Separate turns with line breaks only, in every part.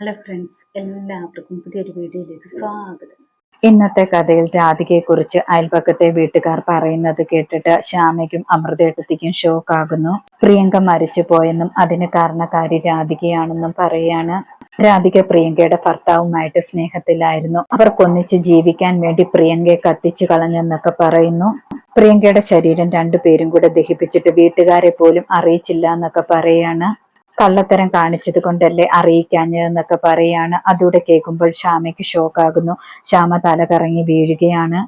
Hello friends എല്ലാവർക്കും പുതിയൊരു വീഡിയോയിലേക്ക് സ്വാഗതം.
ഇന്നത്തെ കഥയിൽ രാധികയെക്കുറിച്ച് അയൽപക്കത്തെ വീട്ടുകാർ പറയുന്നത് കേട്ടിട്ട് ശ്യാമയ്ക്കും അമൃതേട്ടത്തിക്കും ഷോക്കാകുന്നു. പ്രിയങ്ക മരിച്ചു പോയെന്നും അതിന് കാരണക്കാരി രാധികയാണെന്നും പറയാണ് രാധിക പ്രിയങ്കയുടെ ഭർത്താവുമായിട്ട് സ്നേഹത്തിലായിരുന്നു. അവർക്കൊന്നിച്ച് ജീവിക്കാൻ വേണ്ടി പ്രിയങ്കയെ കത്തിച്ചു കളഞ്ഞെന്നൊക്കെ പറയുന്നു. പ്രിയങ്കയുടെ ശരീരം രണ്ടുപേരും കൂടെ ദഹിപ്പിച്ചിട്ട് വീട്ടുകാരെ പോലും അറിയിച്ചില്ല എന്നൊക്കെ പറയാണ് കള്ളത്തരം കാണിച്ചത് കൊണ്ടല്ലേ അറിയിക്കാഞ്ഞതെന്നൊക്കെ പറയാണ്. അതൂടെ കേൾക്കുമ്പോൾ ശ്യാമയ്ക്ക് ഷോക്കാകുന്നു. ശ്യാമ തല കറങ്ങി വീഴുകയാണ്.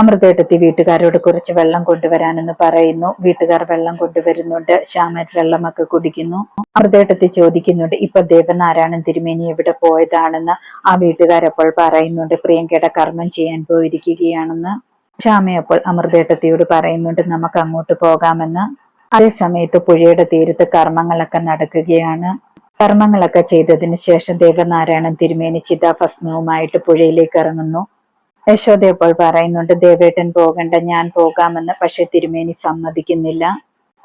അമൃതേട്ടത്തി വീട്ടുകാരോട് കുറച്ച് വെള്ളം കൊണ്ടുവരാനെന്ന് പറയുന്നു. വീട്ടുകാർ വെള്ളം കൊണ്ടുവരുന്നുണ്ട്. ശ്യാമ വെള്ളമൊക്കെ കുടിക്കുന്നു. അമൃതേട്ടത്തി ചോദിക്കുന്നുണ്ട് ഇപ്പൊ ദേവനാരായണൻ തിരുമേനി എവിടെ പോയതാണെന്ന്? ആ വീട്ടുകാരപ്പോൾ പറയുന്നുണ്ട് പ്രിയങ്കയുടെ കർമ്മം ചെയ്യാൻ പോയിരിക്കുകയാണെന്ന്. ശ്യാമയപ്പോൾ അമൃതേട്ടത്തിയോട് പറയുന്നുണ്ട് നമുക്ക് അങ്ങോട്ട് പോകാമെന്ന്. അതേ സമയത്ത് പുഴയുടെ തീരത്ത് കർമ്മങ്ങളൊക്കെ നടക്കുകയാണ്. കർമ്മങ്ങളൊക്കെ ചെയ്തതിന് ശേഷം ദേവനാരായണൻ തിരുമേനി ചിതാഭസ്മവുമായിട്ട് പുഴയിലേക്ക് ഇറങ്ങുന്നു. യശോദ ഇപ്പോൾ പറയുന്നുണ്ട് ദേവേട്ടൻ പോകണ്ട ഞാൻ പോകാമെന്ന് പക്ഷെ തിരുമേനി സമ്മതിക്കുന്നില്ല.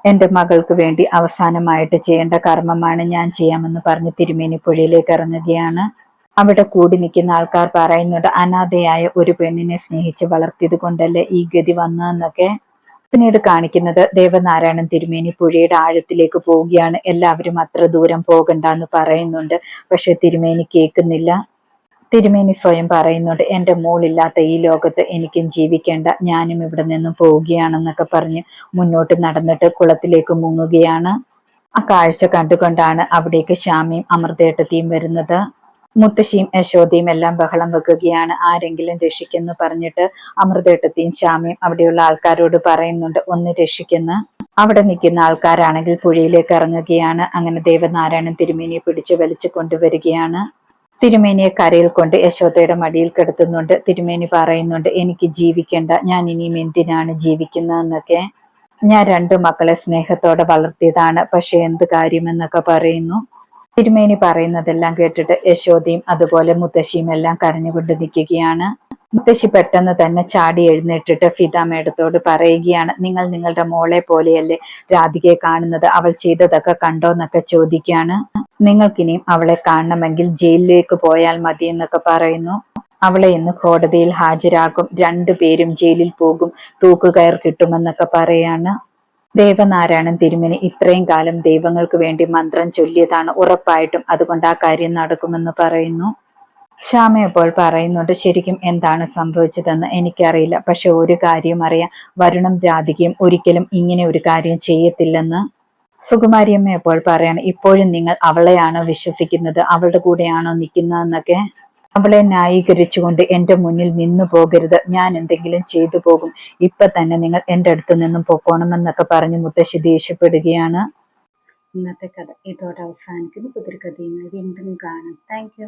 എന്റെ മകൾക്ക് വേണ്ടി അവസാനമായിട്ട് ചെയ്യേണ്ട കർമ്മമാണ് ഞാൻ ചെയ്യാമെന്ന് പറഞ്ഞ് തിരുമേനി പുഴയിലേക്ക് ഇറങ്ങുകയാണ്. അവിടെ കൂടി നിൽക്കുന്ന ആൾക്കാർ പറയുന്നുണ്ട് അനാഥയായ ഒരു പെണ്ണിനെ സ്നേഹിച്ച് വളർത്തിയത് കൊണ്ടല്ലേ ഈ ഗതി വന്നതെന്നൊക്കെ. പിന്നീട് കാണിക്കുന്നത് ദേവനാരായണൻ തിരുമേനി പുഴയുടെ ആഴത്തിലേക്ക് പോവുകയാണ്. എല്ലാവരും അത്ര ദൂരം പോകണ്ട എന്ന് പറയുന്നുണ്ട്. പക്ഷെ തിരുമേനി കേൾക്കുന്നില്ല. തിരുമേനി സ്വയം പറയുന്നുണ്ട് എന്റെ മോളില്ലാത്ത ഈ ലോകത്ത് എനിക്കും ജീവിക്കേണ്ട. ഞാനും ഇവിടെ നിന്നും പോവുകയാണെന്നൊക്കെ പറഞ്ഞ് മുന്നോട്ട് നടന്നിട്ട് കുളത്തിലേക്ക് മുങ്ങുകയാണ്. ആ കാഴ്ച കണ്ടുകൊണ്ടാണ് അവിടേക്ക് ശ്യാമയും അമൃതേട്ടത്തിയും വരുന്നത്. മുത്തശ്ശിയും യശോദയും എല്ലാം ബഹളം വെക്കുകയാണ്. ആരെങ്കിലും രക്ഷിക്കെന്ന് പറഞ്ഞിട്ട് അമൃതേട്ടത്തെയും ശ്യാമയും അവിടെയുള്ള ആൾക്കാരോട് പറയുന്നുണ്ട് ഒന്ന് രക്ഷിക്കുന്ന. അവിടെ നിൽക്കുന്ന ആൾക്കാരാണെങ്കിൽ പുഴയിലേക്ക് ഇറങ്ങുകയാണ്. അങ്ങനെ ദേവനാരായണൻ തിരുമേനിയെ പിടിച്ചു വലിച്ചു കൊണ്ടുവരികയാണ്. തിരുമേനിയെ കരയിൽ കൊണ്ട് യശോദയുടെ മടിയിൽ കിടത്തുന്നുണ്ട്. തിരുമേനി പറയുന്നുണ്ട് എനിക്ക് ജീവിക്കേണ്ട ഞാൻ ഇനിയും എന്തിനാണ് ജീവിക്കുന്നതെന്നൊക്കെ. ഞാൻ രണ്ടു മക്കളെ സ്നേഹത്തോടെ വളർത്തിയതാണ് പക്ഷെ എന്ത് കാര്യമെന്നൊക്കെ പറയുന്നു. തിരുമേനി പറയുന്നതെല്ലാം കേട്ടിട്ട് യശോദയും അതുപോലെ മുത്തശ്ശിയും എല്ലാം കരഞ്ഞുകൊണ്ട് നിൽക്കുകയാണ്. മുത്തശ്ശി പെട്ടെന്ന് തന്നെ ചാടി എഴുന്നേറ്റിട്ട് ഫിത പറയുകയാണ് നിങ്ങൾ നിങ്ങളുടെ മോളെ പോലെയല്ലേ രാധികയെ കാണുന്നത്? അവൾ ചെയ്തതൊക്കെ കണ്ടോ എന്നൊക്കെ ചോദിക്കുകയാണ്. നിങ്ങൾക്കിനിയും അവളെ കാണണമെങ്കിൽ ജയിലിലേക്ക് പോയാൽ മതി എന്നൊക്കെ പറയുന്നു. അവളെ ഇന്ന് കോടതിയിൽ ഹാജരാക്കും. രണ്ടുപേരും ജയിലിൽ പോകും. തൂക്കുകയർ കിട്ടുമെന്നൊക്കെ പറയാണ്. ദേവനാരായണൻ തിരുമേനി ഇത്രയും കാലം ദൈവങ്ങൾക്ക് വേണ്ടി മന്ത്രം ചൊല്ലിയതാണ് ഉറപ്പായിട്ടും. അതുകൊണ്ട് ആ കാര്യം നടക്കുമെന്ന് പറയുന്നു. ശ്യാമ അപ്പോൾ പറയുന്നുണ്ട് ശരിക്കും എന്താണ് സംഭവിച്ചതെന്ന് എനിക്കറിയില്ല. പക്ഷെ ഒരു കാര്യം അറിയാം. വരുണം രാധികയും ഒരിക്കലും ഇങ്ങനെ ഒരു കാര്യം ചെയ്യത്തില്ലെന്ന്. സുകുമാരിയമ്മ എപ്പോൾ പറയാണ് ഇപ്പോഴും നിങ്ങൾ അവളെയാണോ വിശ്വസിക്കുന്നത്? അവളുടെ കൂടെയാണോ നിൽക്കുന്നതെന്നൊക്കെ? അവളെ ന്യായീകരിച്ചുകൊണ്ട് എന്റെ മുന്നിൽ നിന്നു പോകരുത്. ഞാൻ എന്തെങ്കിലും ചെയ്തു പോകും. ഇപ്പൊ തന്നെ നിങ്ങൾ എന്റെ അടുത്ത് നിന്നും പൊക്കോണമെന്നൊക്കെ പറഞ്ഞ് മുത്തശ്ശി ദേഷ്യപ്പെടുകയാണ്.
ഇന്നത്തെ കഥ ഇതോടെ അവസാനിക്കുന്നു. പുതിയ കഥയുമായി വീണ്ടും കാണാം. താങ്ക്